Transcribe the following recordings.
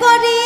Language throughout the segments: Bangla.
করি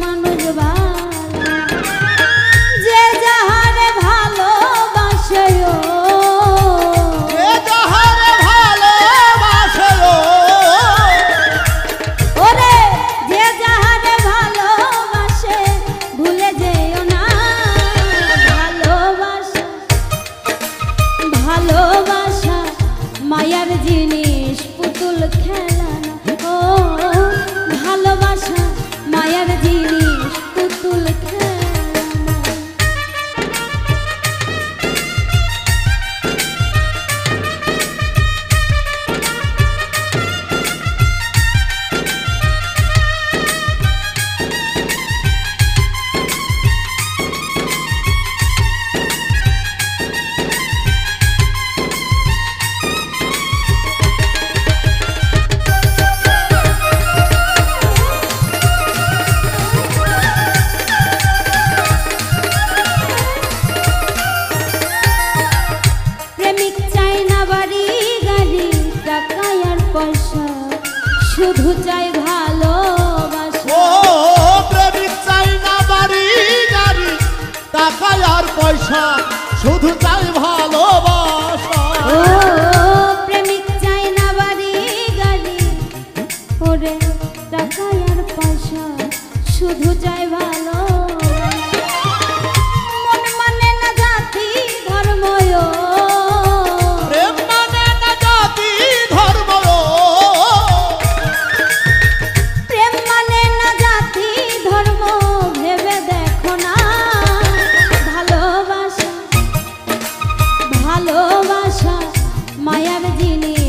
Come on, Aman Bhagwan. টাকায় আর পয়সা, শুধু চাই ভালোবাসা। প্রেমিক চাই না বাড়ি গাড়ি, ওরে টাকায় আর পয়সা, শুধু চাই ভালো মায়ার জিনিস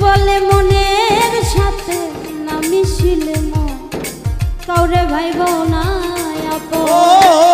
বলে মনের সাথে না মিশিলে মন। কাউরে ভাই না আপন।